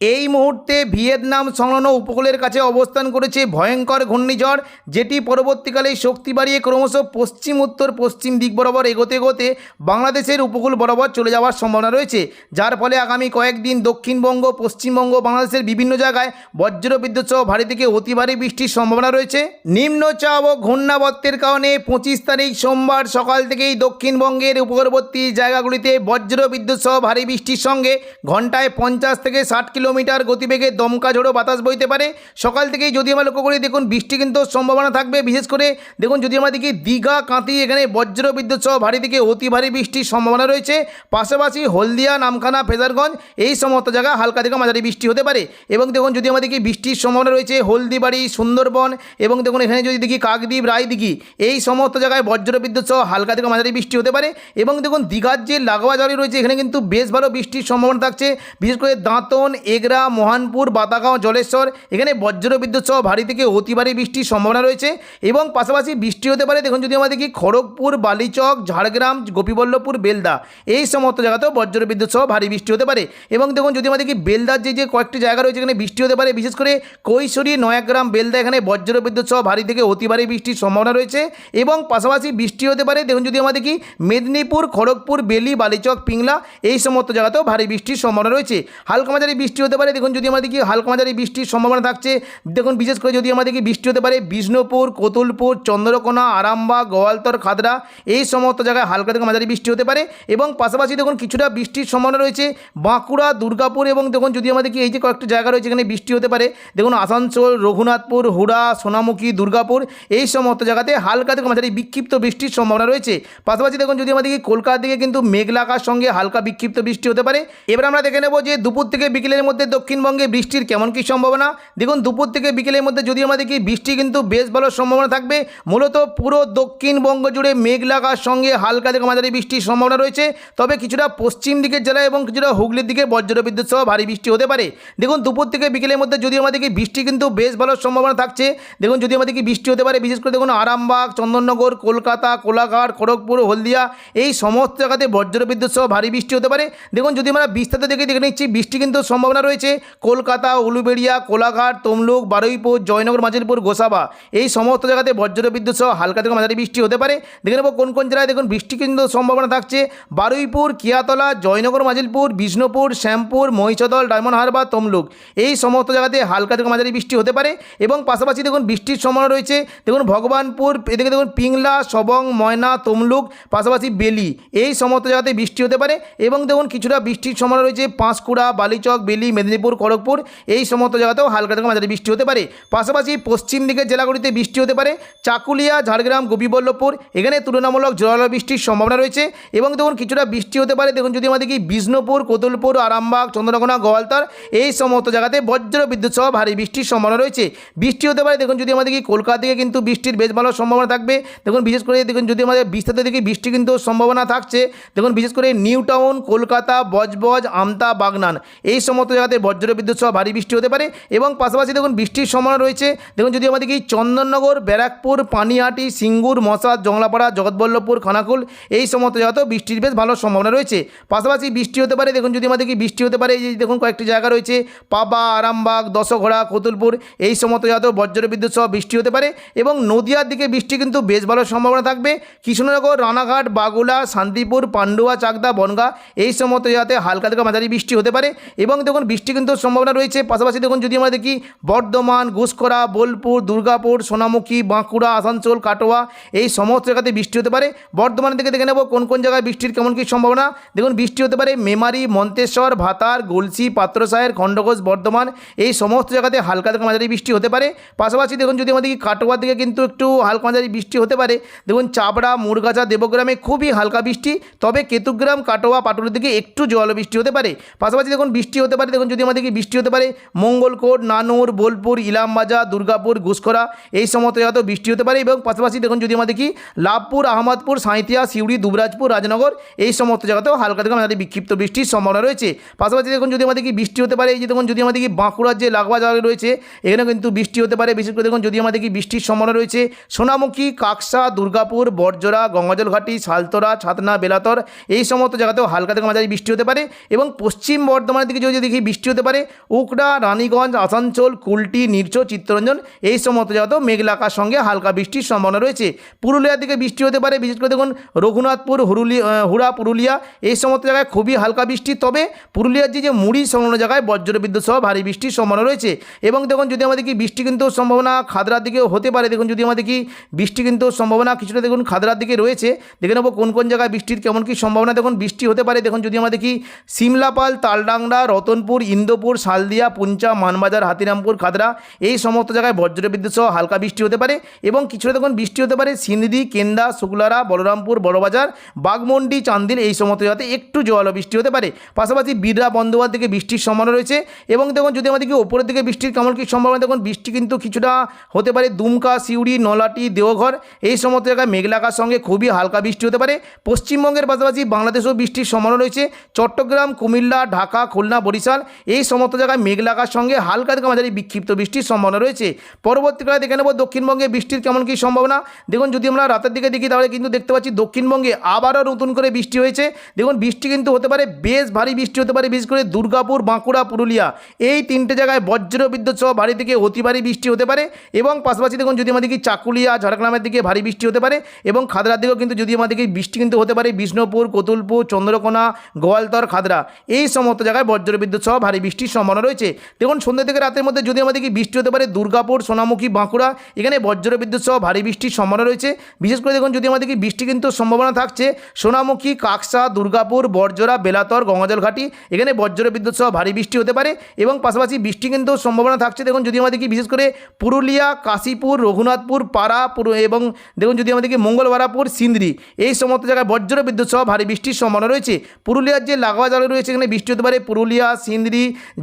এই মুহূর্তে ভিয়েতনাম সংলগ্ন উপকূলের কাছে অবস্থান করেছে ভয়ঙ্কর ঘূর্ণিঝড়, যেটি পরবর্তীকালে শক্তি বাড়িয়ে ক্রমশ পশ্চিম, উত্তর, পশ্চিম দিক বরাবর এগোতে এগোতে বাংলাদেশের উপকূল বরাবর চলে যাওয়ার সম্ভাবনা রয়েছে। যার ফলে আগামী কয়েকদিন দক্ষিণবঙ্গ, পশ্চিমবঙ্গ, বাংলাদেশের বিভিন্ন জায়গায় বজ্র বিদ্যুৎ সহ ভারী থেকে অতি ভারী বৃষ্টির সম্ভাবনা রয়েছে। নিম্নচাপ ও ঘূর্ণাবর্তের কারণে পঁচিশ তারিখ সোমবার সকাল থেকেই দক্ষিণবঙ্গের উপকূলবর্তী জায়গাগুলিতে বজ্রবিদ্যুৎ সহ ভারী বৃষ্টির সঙ্গে ঘন্টায় পঞ্চাশ থেকে ষাট কিলোমিটার গতিবেগে দমকা ঝোড়ো বাতাস বইতে পারে। সকাল থেকেই যদি আমরা লক্ষ্য করি, দেখুন বৃষ্টি কিন্তু সম্ভাবনা থাকবে। বিশেষ করে দেখুন যদি আমরা দেখি দীঘা কাঁতি এখানে বজ্র বিদ্যুৎ সহ ভারী থেকে অতি ভারী বৃষ্টির সম্ভাবনা রয়েছে। পাশাপাশি হলদিয়া, নামখানা, ফেজারগঞ্জ, এই সমস্ত জায়গায় হালকা থেকে মাঝারি বৃষ্টি হতে পারে। এবং দেখুন যদি দেখি বৃষ্টির সম্ভাবনা রয়েছে, হলদিবাড়ি, সুন্দরবন, এবং দেখুন এখানে যদি দেখি কাকদ্বীপ, রায়দিঘি, এই সমস্ত জায়গায় বজ্র বিদ্যুৎ সহ হালকা থেকে মাঝারি বৃষ্টি হতে পারে। এবং দেখুন দীঘার যে লাগোয়া জলি রয়েছে, এখানে কিন্তু বেশ ভালো বৃষ্টির সম্ভাবনা থাকছে। বিশেষ করে দাঁতন এগরা, মহানপুর বাতাগাঁও জলেশ্বর, এখানে বজ্র বিদ্যুৎ সহ ভারী থেকে অতি ভারী বৃষ্টির সম্ভাবনা রয়েছে এবং পাশাপাশি বৃষ্টি হতে পারে। দেখুন যদি আমরা দেখি খড়গপুর, বালিচক, ঝাড়গ্রাম, গোপীবল্লভপুর, বেলদা, এই সমস্ত জায়গাতেও বজ্র বিদ্যুৎ সহ ভারী বৃষ্টি হতে পারে। এবং দেখুন যদি আমরা দেখি বেলদার যে যে কয়েকটি জায়গা রয়েছে এখানে বৃষ্টি হতে পারে, বিশেষ করে কৈশোরী, নয়াগ্রাম, বেলদা, এখানে বজ্র বিদ্যুৎ সহ ভারী থেকে অতি ভারী বৃষ্টির সম্ভাবনা রয়েছে। এবং পাশাপাশি বৃষ্টি হতে পারে, দেখুন যদি আমরা দেখি মেদিনীপুর, খড়গপুর, বেলি, বালিচক, পিংলা, এই সমস্ত জায়গাতেও ভারী বৃষ্টির সম্ভাবনা রয়েছে। হালকা মাঝারি বৃষ্টি হতে পারে, দেখুন যদি আমাদের কি হালকা মাঝারি বৃষ্টির সম্ভাবনা থাকছে, দেখুন বিশেষ করে যদি আমরা দেখি বৃষ্টি হতে পারে, বিষ্ণুপুর, কোতুলপুর, চন্দ্রকোনা, আরামবাগ, গোয়ালতর, খাদরা, এই সমস্ত জায়গায় হালকা থেকে মাঝারি বৃষ্টি হতে পারে এবং পাশাপাশি দেখুন কিছুটা বৃষ্টির সম্ভাবনা রয়েছে, বাঁকুড়া, দুর্গাপুর এবং দেখুন যদি আমাদের কি এই যে কয়েকটা জায়গা রয়েছে এখানে বৃষ্টি হতে পারে, দেখুন আসানসোল, রঘুনাথপুর, হুড়া, সোনামুখী, দুর্গাপুর, এই সমস্ত জায়গাতে হালকা থেকে মাঝারি বিক্ষিপ্ত বৃষ্টির সম্ভাবনা রয়েছে। পাশাপাশি দেখুন যদি আমাদের দেখি কলকাতার দিকে কিন্তু মেঘলাকার সঙ্গে হালকা বিক্ষিপ্ত বৃষ্টি হতে পারে, এবার আমরা দেখে নেব যে দুপুর থেকে বিকেলের মধ্যে দক্ষিণবঙ্গে বৃষ্টির কেমন কী সম্ভাবনা? দেখুন, দুপুর থেকে বিকেলের মধ্যে যদি আমরা দেখি বৃষ্টি কিন্তু বেশ ভালো সম্ভাবনা থাকবে, মূলত পুরো দক্ষিণবঙ্গ জুড়ে মেঘলাকার সঙ্গে হালকা থেকে মাঝারি বৃষ্টির সম্ভাবনা রয়েছে। তবে কিছুটা পশ্চিম দিকের জেলায় এবং কিছুটা হুগলির দিকে বজ্র বিদ্যুৎ সহ ভারী বৃষ্টি হতে পারে। দেখুন, দুপুর থেকে বিকেলের মধ্যে যদি আমরা দেখি বৃষ্টি কিন্তু বেশ ভালো সম্ভাবনা থাকছে। দেখুন যদি আমরা দেখি বৃষ্টি হতে পারে, বিশেষ করে দেখুন আরামবাগ, চন্দননগর, কলকাতা, কোলাঘাট, খড়গপুর, হলদিয়া, এই সমস্ত জায়গাতে বজ্র বিদ্যুৎ সহ ভারী বৃষ্টি হতে পারে। দেখুন, যদি আমরা বিস্তারিত দেখে দেখে নিচ্ছি, বৃষ্টি কিন্তু সম্ভাবনা রয়েছে কলকাতা, উলুবেড়িয়া, কোলাঘাট, তমলুক, বারুইপুর, জয়নগর মাজিলপুর গোসাবা। এই সমস্ত জায়গাতে বজ্র বিদ্যুৎ সহ হালকা থেকে মাঝারি বৃষ্টি হতে পারে। দেখে নেব কোন কোন জেলায় দেখুন বৃষ্টি কিন্তু সম্ভাবনা থাকছে। Baruipur, Kiyatala, Joynagar Majilpur Bishnupur, Shyampur, Mahishadal, Diamond Harbour, Tamluk. এই সমস্ত জায়গাতে হালকা থেকে মাঝারি বৃষ্টি হতে পারে এবং পাশাপাশি দেখুন বৃষ্টির সম্ভাবনা রয়েছে। দেখুন ভগবানপুর, এদিকে দেখুন পিংলা, সবং, ময়না, তমলুক, পাশাপাশি বেলি। এই সমস্ত জায়গাতে বৃষ্টি হতে পারে এবং দেখুন কিছুটা বৃষ্টির সম্ভাবনা রয়েছে। পাঁশকুড়া, বালিচক, বেলি মেদিনীপুর, খড়গপুর, এই সমস্ত জায়গাতেও হালকা থেকে মাঝারি বৃষ্টি হতে পারে। পাশাপাশি পশ্চিম দিকের জেলাগুলিতে বৃষ্টি হতে পারে। চাকুলিয়া, ঝাড়গ্রাম, গোপীবল্লভপুর, এখানে তুলনামূলক জোরালো বৃষ্টির সম্ভাবনা রয়েছে। এবং দেখুন, কিছুটা বৃষ্টি হতে পারে। দেখুন, যদি আমাদের কি বিষ্ণুপুর, কোতুলপুর, আরামবাগ, চন্দ্রকোনা, গোয়ালতর, এই সমস্ত জায়গাতে বজ্র বিদ্যুৎ সহ ভারী বৃষ্টির সম্ভাবনা রয়েছে। বৃষ্টি হতে পারে। দেখুন, যদি আমাদের কি কলকাতা থেকে কিন্তু বৃষ্টির বেশ ভালো সম্ভাবনা থাকবে। দেখুন, বিশেষ করে দেখুন, যদি আমাদের বিস্তারিত দিকে বৃষ্টি কিন্তু সম্ভাবনা থাকছে। দেখুন, বিশেষ করে নিউ টাউন কলকাতা, বজবজ, আমতা, বাগনান, এই সমস্ত জায়গাতে বজ্র বিদ্যুৎ সহ ভারী বৃষ্টি হতে পারে এবং পাশাপাশি দেখুন বৃষ্টির সম্ভাবনা রয়েছে। দেখুন যদি আমাদের কি চন্দননগর, ব্যারাকপুর পানিহাটি সিঙ্গুর, মশাদ জংলাপাড়া জগৎবল্লভপুর, খানাকুল এই সমস্ত জায়গাতেও বৃষ্টির বেশ ভালো সম্ভাবনা রয়েছে। পাশাপাশি বৃষ্টি হতে পারে, দেখুন যদি আমাদের কি বৃষ্টি হতে পারে, এই দেখুন কয়েকটি জায়গা রয়েছে, পাবা, আরামবাগ, দশঘোড়া, কতুলপুর এই সমস্ত জায়গাতেও বজ্র বিদ্যুৎ সহ বৃষ্টি হতে পারে এবং নদিয়ার দিকে বৃষ্টি কিন্তু বেশ ভালো সম্ভাবনা থাকবে। কৃষ্ণনগর, রানাঘাট, বাগুলা, শান্তিপুর, পান্ডুয়া, চাকদা, বনগা এই সমস্ত জায়গাতে হালকা থেকে মাঝারি বৃষ্টি হতে পারে এবং দেখুন বৃষ্টি কিন্তু সম্ভাবনা রয়েছে। পাশাপাশি দেখুন, যদি আমরা দেখি, বর্ধমান ঘুষকরা বোলপুর, দুর্গাপুর, সোনামুখী, বাঁকুড়া, আসানসোল, কাটোয়া, এই সমস্ত জায়গাতে বৃষ্টি হতে পারে। বর্ধমান থেকে দেখে নেব, কোন কোন জায়গায় বৃষ্টির কেমন কী সম্ভাবনা। দেখুন, বৃষ্টি হতে পারে মেমারি, মন্তেশ্বর, ভাতার গলসি পাত্রসায়ের খণ্ডঘোষ, বর্ধমান, এই সমস্ত জায়গাতে হালকা থেকে মাঝারি বৃষ্টি হতে পারে। পাশাপাশি দেখুন, যদি আমাদের কাটোয়া দিকে কিন্তু একটু হালকা মাঝারি বৃষ্টি হতে পারে। দেখুন, চাবড়া মুরগাছা দেবগ্রামে খুবই হালকা বৃষ্টি। তবে কেতুগ্রাম, কাটোয়া, পাটুলির দিকে একটু জল বৃষ্টি হতে পারে। পাশাপাশি দেখুন, বৃষ্টি হতে পারে, দেখুন যদি আমাদেরকে বৃষ্টি হতে পারে, মঙ্গলকোট, নানুর, বোলপুর, ইলামবাজার, দুর্গাপুর, ঘুষখরা, এই সমস্ত জায়গাতেও বৃষ্টি হতে পারে এবং পাশাপাশি দেখুন যদি আমাদের কি লাভপুর, আহমদপুর সাঁইতিয়া সিউড়ি, দুবরাজপুর, রাজনগর, এই সমস্ত জায়গাতেও হালকা থেকে আমাদের বিক্ষিপ্ত বৃষ্টির সম্ভাবনা রয়েছে। পাশাপাশি দেখুন যদি আমাদের কি বৃষ্টি হতে পারে, এই যে দেখুন যদি আমাদের কি বাঁকুড়ার যে লাগোয়া জায়গা রয়েছে এখানে কিন্তু বৃষ্টি হতে পারে। বিশেষ করে দেখুন যদি আমাদের কি বৃষ্টির সম্ভাবনা রয়েছে, সোনামুখী, কাকসা, দুর্গাপুর বরজোড়া গঙ্গাজল ঘাটি সালতরা ছাতনা, বেলাতর, এই সমস্ত জায়গাতেও হালকা থেকে মাঝারি বৃষ্টি হতে পারে এবং পশ্চিম বর্ধমানের দিকে যদি দেখি বৃষ্টি হতে পারে। উকড়া, রানীগঞ্জ, আসানসোল, কুলটি নির্চ চিত্তরঞ্জন এই সমস্ত জায়গাতেও মেঘলাকার সঙ্গে হালকা বৃষ্টির সম্ভাবনা রয়েছে। পুরুলিয়ার দিকে বৃষ্টি হতে পারে, বিশেষ করে দেখুন রঘুনাথপুর, হুরুলি হুড়া, পুরুলিয়া এই সমস্ত জায়গায় খুবই হালকা বৃষ্টি। তবে পুরুলিয়ার যে যে মুড়ি সংলগ্ন জায়গায় বজ্র বিদ্যুৎ সহ ভারী বৃষ্টির সম্ভাবনা রয়েছে। এবং দেখুন যদি আমাদের কি বৃষ্টি কিন্তু সম্ভাবনা খাদরার দিকেও হতে পারে, দেখুন যদি আমাদের কি বৃষ্টি কিন্তু সম্ভাবনা কিছুটা দেখুন খাদরার দিকে রয়েছে, দেখে নেব কোন কোন জায়গায় বৃষ্টির কেমন কি সম্ভাবনা। দেখুন বৃষ্টি হতে পারে, দেখুন যদি আমাদের কি সিমলাপাল, তালডাংরা, রতনপুর ইন্দোপুর, শালদিয়া, পুঞ্চা, মানবাজার, হাতিরামপুর, খাদরা, এই সমস্ত জায়গায় বজ্রবিদ্যুৎ সহ হালকা বৃষ্টি হতে পারে এবং কিছুটা দেখুন বৃষ্টি হতে পারে সিন্দি, কেন্দা, শুক্লারা, বলরামপুর, বড়বাজার বাগমন্ডি চান্দিল এই সমস্ত জায়গাতে একটু জল বৃষ্টি হতে পারে। পাশাপাশি বিড়রা বন্ধুবান থেকে বৃষ্টির সম্ভাবনা রয়েছে এবং দেখুন যদি আমাদেরকে ওপরের দিকে বৃষ্টির কেমন কী সম্ভাবনা, দেখুন বৃষ্টি কিন্তু কিছুটা হতে পারে দুমকা, সিউড়ি, নলাটি, দেওঘর এই সমস্ত জায়গায় মেঘলাকার সঙ্গে খুবই হালকা বৃষ্টি হতে পারে। পশ্চিমবঙ্গের পাশাপাশি বাংলাদেশেও বৃষ্টির সম্ভাবনা রয়েছে। চট্টগ্রাম, কুমিল্লা, ঢাকা, খুলনা, বরিশাল এই সমস্ত জায়গায় মেঘলাকার সঙ্গে হালকা থেকে মাঝারি বিক্ষিপ্ত বৃষ্টির সম্ভাবনা রয়েছে। পরবর্তীকালে দেখে নেব দক্ষিণবঙ্গে বৃষ্টির কেমন কী সম্ভাবনা। দেখুন, যদি আমরা রাতের দিকে দেখি, তাহলে কিন্তু দেখতে পাচ্ছি দক্ষিণবঙ্গে আবারও নতুন করে বৃষ্টি হয়েছে। দেখুন, বৃষ্টি কিন্তু হতে পারে, বেশ ভারী বৃষ্টি হতে পারে, বিশেষ করে দুর্গাপুর, বাঁকুড়া, পুরুলিয়া। এই তিনটে জায়গায় বজ্র বিদ্যুৎ সহ ভারী থেকে অতি ভারী বৃষ্টি হতে পারে এবং পাশাপাশি দেখুন, যদি আমাদের চাকুলিয়া, ঝাড়গ্রামের দিকে ভারী বৃষ্টি হতে পারে এবং খাদরার দিকেও কিন্তু যদি আমাদের বৃষ্টি কিন্তু হতে পারে, বিষ্ণুপুর, কতুলপুর, চন্দ্রকোনা, গোয়ালতর, খাদরা। এই সমস্ত জায়গায় বজ্র বিদ্যুৎ সহ ভারী বৃষ্টির সম্ভাবনা রয়েছে। দেখুন, সন্ধ্যা থেকে রাতের মধ্যে যদি আমাদের কি বৃষ্টি হতে পারে, দুর্গাপুর, সোনামুখী, বাঁকুড়া, এখানে বজ্র বিদ্যুৎ সহ ভারী বৃষ্টির সম্ভাবনা রয়েছে। বিশেষ করে দেখুন যদি আমাদের কি বৃষ্টি কিন্তু সম্ভাবনা থাকছে, সোনামুখী, কাকসা, দুর্গাপুর, বরজোড়া, বেলাতর গঙ্গাজল ঘাটি এখানে বজ্র বিদ্যুৎ সহ ভারী বৃষ্টি হতে পারে এবং পাশাপাশি বৃষ্টি কিন্তু সম্ভাবনা থাকছে। দেখুন যদি আমাদের কি বিশেষ করে পুরুলিয়া, কাশীপুর, রঘুনাথপুর, পাড়া এবং দেখুন যদি আমাদের কি মঙ্গলবারাপুর, সিন্দ্রি, এই সমস্ত জায়গায় বজ্র বিদ্যুৎ সহ ভারী বৃষ্টির সম্ভাবনা রয়েছে। পুরুলিয়ার যে লাগোয়া জায়গা রয়েছে, এখানে বৃষ্টি হতে পারে। পুরুলিয়া, সিন্দ্রি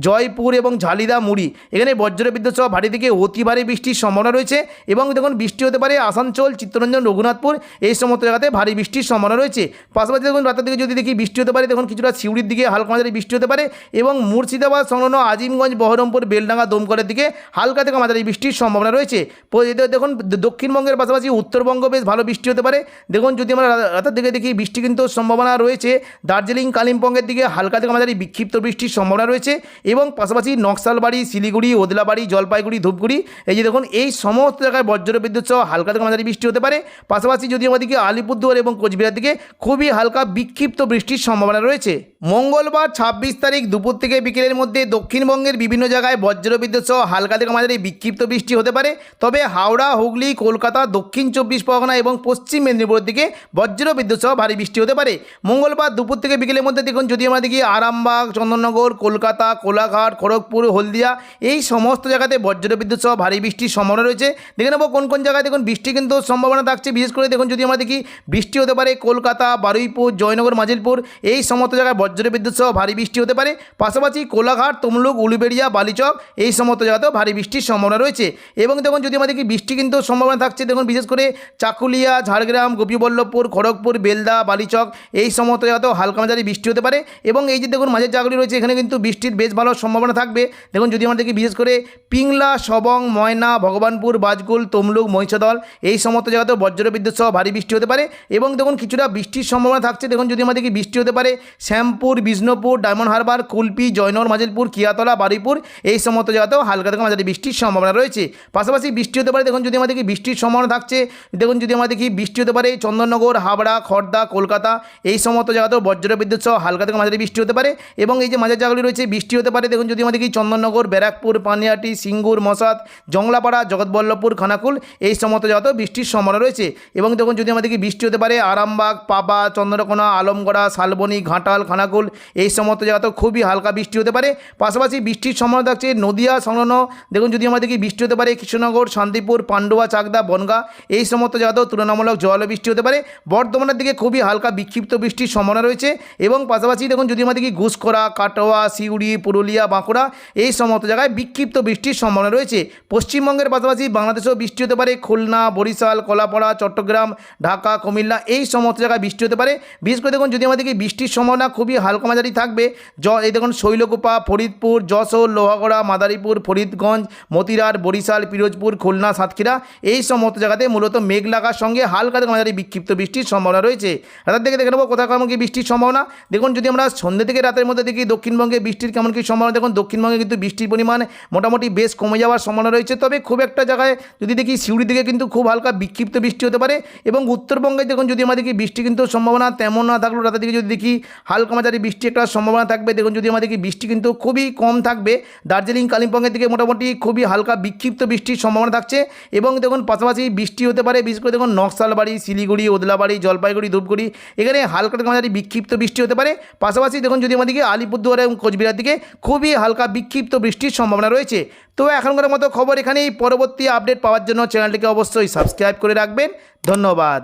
জয়পুর এবং ঝালিদা মুড়ি। এখানে বজ্র বিদ্যুৎ সহ ভারী থেকে অতি ভারী বৃষ্টির সম্ভাবনা রয়েছে এবং দেখুন, বৃষ্টি হতে পারে আসানসোল, চিত্তরঞ্জন, রঘুনাথপুর, এই সমস্ত জায়গাতে ভারী বৃষ্টির সম্ভাবনা রয়েছে। পাশাপাশি দেখুন, রাতের দিকে যদি দেখি বৃষ্টি হতে পারে, দেখুন, কিছুটা সিউড়ির দিকে হালকা মাঝারি বৃষ্টি হতে পারে এবং মুর্শিদাবাদ সংলগ্ন আজিমগঞ্জ, বহরমপুর, বেলডাঙ্গা, দমকলের দিকে হালকা থেকে মাঝারি বৃষ্টির সম্ভাবনা রয়েছে। দেখুন দক্ষিণবঙ্গের পাশাপাশি উত্তরবঙ্গ বেশ ভালো বৃষ্টি হতে পারে। দেখুন, যদি আমরা রাতের দিকে দেখি, বৃষ্টি কিন্তু সম্ভাবনা রয়েছে। দার্জিলিং, কালিম্পংয়ের দিকে হালকা থেকে মাঝারি বিক্ষিপ্ত বৃষ্টির সম্ভাবনা রয়েছে এবং পাশাপাশি নকশালবাড়ি, শিলিগুড়ি, ওদলাবাড়ি, জলপাইগুড়ি, ধূপগুড়ি, এই যে দেখুন, এই সমস্ত জায়গায় বজ্র বিদ্যুৎ সহ হালকা থেকে মাঝারি বৃষ্টি হতে পারে। পাশাপাশি যদি আমাদেরকে আলিপুরদুয়ার এবং কোচবিহার দিকে খুবই হালকা বিক্ষিপ্ত বৃষ্টির সম্ভাবনা রয়েছে। মঙ্গলবার ছাব্বিশ তারিখ দুপুর থেকে বিকেলের মধ্যে দক্ষিণবঙ্গের বিভিন্ন জায়গায় বজ্র বিদ্যুৎ সহ হালকা থেকে মাঝারি বিক্ষিপ্ত বৃষ্টি হতে পারে। তবে হাওড়া, হুগলি, কলকাতা, দক্ষিণ চব্বিশ পরগনা এবং পশ্চিম মেদিনীপুরের দিকে বজ্র বিদ্যুৎ সহ ভারী বৃষ্টি হতে পারে। মঙ্গলবার দুপুর থেকে বিকেলের মধ্যে দেখুন, যদি আমরা দেখি আরামবাগ, চন্দননগর, কলকাতা কোলাঘাট, খড়গপুর, হলদিয়া এই সমস্ত জায়গাতে বজ্র বিদ্যুৎ সহ ভারী বৃষ্টির সম্ভাবনা রয়েছে। দেখে নেব কোন কোন জায়গায় দেখুন বৃষ্টি কিন্তু সম্ভাবনা থাকছে। বিশেষ করে দেখুন যদি আমরা দেখি, বৃষ্টি হতে পারে কলকাতা, বারুইপুর, জয়নগর, মাজিলপুর এই সমস্ত জায়গায় বজ্র বিদ্যুৎ সহ ভারী বৃষ্টি হতে পারে। পাশাপাশি কোলাঘাট, তমলুক, উলুবেড়িয়া, বালিচক এই সমস্ত জায়গাতেও ভারী বৃষ্টির সম্ভাবনা রয়েছে। এবং দেখুন যদি আমাদের দেখি বৃষ্টি কিন্তু সম্ভাবনা থাকছে, দেখুন বিশেষ করে চাকুলিয়া, ঝাড়গ্রাম, গোপীবল্লভপুর, খড়গপুর, বেলদা, বালিচক এই সমস্ত জায়গাতেও হালকা মাঝারি বৃষ্টি হতে পারে। এবং এই যে দেখুন মাঝের জায়গাগুলি রয়েছে, এখানে কিন্তু বৃষ্টির বেশ ভালো সম্ভাবনা থাকবে। দেখুন, যদি আমাদের কি বিশেষ করে পিংলা, সবং, ময়না, ভগবানপুর বাজকুল তমলুক, মহিষাদল, এই সমস্ত জায়গাতেও বজ্র বিদ্যুৎ সহ ভারী বৃষ্টি হতে পারে এবং দেখুন, কিছুটা বৃষ্টির সম্ভাবনা থাকছে। দেখুন, যদি আমাদের কি বৃষ্টি হতে পারে, শ্যামপুর, বিষ্ণুপুর, ডায়মন্ড হারবার, কুলপি, জয়নগর, মাজিলপুর, কিয়াতলা, বারুইপুর, এই সমস্ত জায়গাতেও হালকা থেকে মাঝারি বৃষ্টির সম্ভাবনা রয়েছে। পাশাপাশি বৃষ্টি হতে পারে, দেখুন, যদি আমাদেরকে বৃষ্টির সম্ভাবনা থাকছে, দেখুন, যদি আমাদের কি বৃষ্টি হতে পারে, চন্দননগর, হাবড়া খড়দা কলকাতা, এই সমস্ত জায়গাতেও বজ্র বিদ্যুৎ সহ হালকা থেকে মাঝারি বৃষ্টি হতে পারে এবং এই যে মাঝের জায়গাগুলি রয়েছে, বৃষ্টি হতে পারে। দেখুন, যদি আমাদের কি চন্দননগর, ব্যারাকপুর, পানিয়াটি, সিঙ্গুর মশাদ জংলাপাড়া, জগৎবল্লভপুর, খানাকুল, এই সমস্ত জায়গাতেও বৃষ্টির সম্ভাবনা রয়েছে। এবং দেখুন, যদি আমাদের কি বৃষ্টি হতে পারে, আরামবাগ, পাবা, চন্দ্রকোনা, আলমগড়া, শালবনি, ঘাটাল, খানাকুল, এই সমস্ত জায়গাতেও খুবই হালকা বৃষ্টি হতে পারে। পাশাপাশি বৃষ্টির সম্ভাবনা থাকছে নদিয়া সংলগ্ন। দেখুন, যদি আমাদের কি বৃষ্টি হতে পারে, কৃষ্ণনগর, শান্তিপুর, পান্ডুয়া, চাকদা, বনগা, এই সমস্ত জায়গাতেও তুলনামূলক জল বৃষ্টি হতে পারে। বর্ধমানের দিকে খুবই হালকা বিক্ষিপ্ত বৃষ্টির সম্ভাবনা রয়েছে। এবং পাশাপাশি দেখুন, যদি আমাদের কি ঘুষকরা কাটোয়া সিউড়ি, পুরুলিয়া, বাঁকুড়া এই সমস্ত জায়গায় বিক্ষিপ্ত বৃষ্টির সম্ভাবনা রয়েছে। পশ্চিমবঙ্গের পাশাপাশি বাংলাদেশেও বৃষ্টি হতে পারে। খুলনা, বরিশাল, কলাপাড়া, চট্টগ্রাম, ঢাকা, কুমিল্লা এই সমস্ত জায়গায় বৃষ্টি হতে পারে। বিশেষ করে দেখুন, যদি আমাদেরকে বৃষ্টির সম্ভাবনা খুবই হালকা মাঝারি থাকবে, জ, এই দেখুন, শৈলকুপা, ফরিদপুর, যশোর, লোহাগড়া, মাদারীপুর, ফরিদগঞ্জ, মতিরার, বরিশাল, পিরোজপুর, খুলনা, সাতক্ষীরা এই সমস্ত জায়গাতে মূলত মেঘ লাগার সঙ্গে হালকা মাঝারি বিক্ষিপ্ত বৃষ্টির সম্ভাবনা রয়েছে। রাতের দিকে দেখে নেব কোথাও কি বৃষ্টির সম্ভাবনা। দেখুন, যদি আমরা সন্ধ্যে থেকে রাতের মধ্যে দেখি, দক্ষিণবঙ্গে বৃষ্টির কেমন কি সম্ভাবনা? দেখুন, দক্ষিণবঙ্গে কিন্তু বৃষ্টির পরিমাণ মোটামুটি বেশ কমে যাওয়ার সম্ভাবনা রয়েছে। তবে খুব একটা জায়গায় যদি দেখি সিউড়ি দিকে কিন্তু খুব হালকা বিক্ষিপ্ত বৃষ্টি হতে পারে এবং উত্তরবঙ্গে দেখুন, যদি দেখি বৃষ্টি কিন্তু সম্ভাবনা তেমন না থাকলেও রাতের দিকে যদি দেখি হালকা মাঝারি বৃষ্টি একটা সম্ভাবনা থাকবে। দেখুন, যদি আমাদের বৃষ্টি কিন্তু খুবই কম থাকবে। দার্জিলিং, কালিম্পংয়ের দিকে মোটামুটি খুবই হালকা বিক্ষিপ্ত বৃষ্টির সম্ভাবনা থাকছে এবং দেখুন, পাশাপাশি বৃষ্টি হতে পারে, বিশেষ করে দেখুন, নকশালবাড়ি, শিলিগুড়ি, ওদলাবাড়ি, জলপাইগুড়ি, ধূপগুড়ি, এখানে হালকা মাঝারি বিক্ষিপ্ত বৃষ্টি হতে পারে। পাশাপাশি দেখুন, যদি আমাদেরকে আলিপুরদুয়ার এবং কোচবিহার দিকে খুবই হালকা বিক্ষিপ্ত বৃষ্টির সম্ভাবনা রয়েছে। তো এখনকার মতো খবর এখানেই। পরবর্তী আপডেট পাওয়ার জন্য চ্যানেলটিকে অবশ্যই সাবস্ক্রাইব করে রাখবেন। ধন্যবাদ।